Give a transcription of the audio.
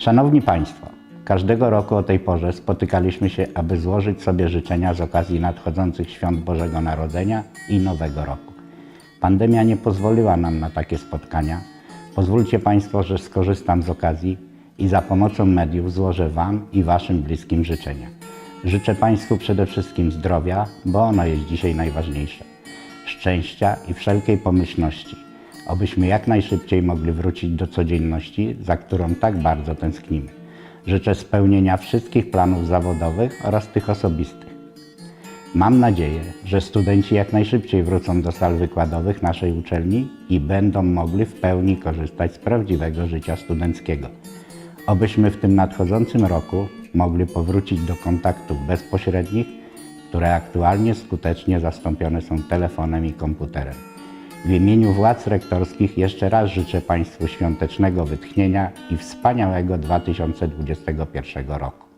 Szanowni Państwo, każdego roku o tej porze spotykaliśmy się, aby złożyć sobie życzenia z okazji nadchodzących świąt Bożego Narodzenia i Nowego Roku. Pandemia nie pozwoliła nam na takie spotkania. Pozwólcie Państwo, że skorzystam z okazji i za pomocą mediów złożę Wam i Waszym bliskim życzenia. Życzę Państwu przede wszystkim zdrowia, bo ono jest dzisiaj najważniejsze, szczęścia i wszelkiej pomyślności, abyśmy jak najszybciej mogli wrócić do codzienności, za którą tak bardzo tęsknimy. Życzę spełnienia wszystkich planów zawodowych oraz tych osobistych. Mam nadzieję, że studenci jak najszybciej wrócą do sal wykładowych naszej uczelni i będą mogli w pełni korzystać z prawdziwego życia studenckiego. Obyśmy w tym nadchodzącym roku mogli powrócić do kontaktów bezpośrednich, które aktualnie skutecznie zastąpione są telefonem i komputerem. W imieniu władz rektorskich jeszcze raz życzę Państwu świątecznego wytchnienia i wspaniałego 2021 roku.